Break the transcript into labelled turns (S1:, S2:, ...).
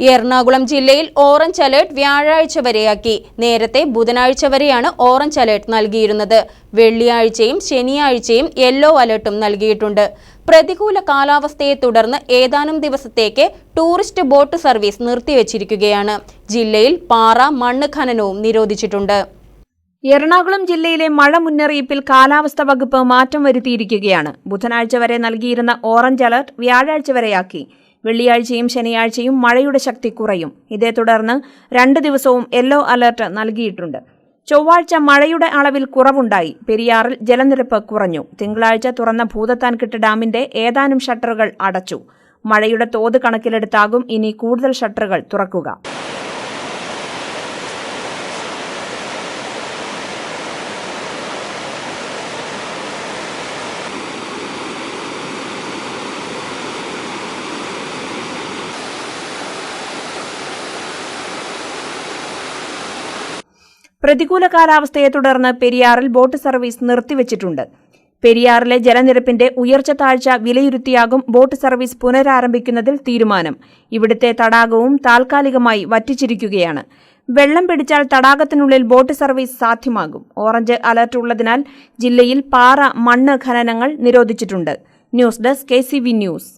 S1: എറണാകുളം ജില്ലയിൽ orange alert വ്യാഴാഴ്ച വരെയാക്കി. നേരത്തെ ബുധനാഴ്ച വരെയാണ് ഓറഞ്ച് അലേർട്ട് നൽകിയിരുന്നത്. വെള്ളിയാഴ്ചയും ശനിയാഴ്ചയും യെല്ലോ അലേർട്ടും നൽകിയിട്ടുണ്ട്. പ്രതികൂല കാലാവസ്ഥയെ തുടർന്ന് ഏതാനും ദിവസത്തേക്ക് ടൂറിസ്റ്റ് ബോട്ട് സർവീസ് നിർത്തിവച്ചിരിക്കുകയാണ്. ജില്ലയിൽ പാറ മണ്ണ് ഖനനവും നിരോധിച്ചിട്ടുണ്ട്.
S2: എറണാകുളം ജില്ലയിലെ മഴ മുന്നറിയിപ്പിൽ കാലാവസ്ഥ വകുപ്പ് മാറ്റം വരുത്തിയിരിക്കുകയാണ്. ബുധനാഴ്ച വരെ നൽകിയിരുന്ന ഓറഞ്ച് അലർട്ട് വ്യാഴാഴ്ച വരെയാക്കി. വെള്ളിയാഴ്ചയും ശനിയാഴ്ചയും മഴയുടെ ശക്തി കുറയും. ഇതേ തുടർന്ന് രണ്ട് ദിവസവും യെല്ലോ അലർട്ട് നൽകിയിട്ടുണ്ട്. ചൊവ്വാഴ്ച മഴയുടെ അളവിൽ കുറവുണ്ടായി. പെരിയാറിൽ ജലനിരപ്പ് കുറഞ്ഞു. തിങ്കളാഴ്ച തുറന്ന ഭൂതത്താൻകെട്ട് ഡാമിന്റെ ഏതാനും ഷട്ടറുകൾ അടച്ചു. മഴയുടെ തോത് കണക്കിലെടുത്താകും ഇനി കൂടുതൽ ഷട്ടറുകൾ തുറക്കുക. പ്രതികൂല കാലാവസ്ഥയെ തുടർന്ന് പെരിയാറിൽ ബോട്ട് സർവീസ് നിർത്തിവച്ചിട്ടുണ്ട്. പെരിയാറിലെ ജലനിരപ്പിന്റെ ഉയർച്ച താഴ്ച വിലയിരുത്തിയാകും ബോട്ട് സർവീസ് പുനരാരംഭിക്കുന്നതിൽ തീരുമാനം. ഇവിടുത്തെ തടാകവും താൽക്കാലികമായി വറ്റിച്ചിരിക്കുകയാണ്. വെള്ളം പിടിച്ചാൽ തടാകത്തിനുള്ളിൽ ബോട്ട് സർവീസ് സാധ്യമാകും. ഓറഞ്ച് അലർട്ട് ഉള്ളതിനാൽ ജില്ലയിൽ പാറ മണ്ണ് ഖനനങ്ങൾ നിരോധിച്ചിട്ടുണ്ട്. News desk K news.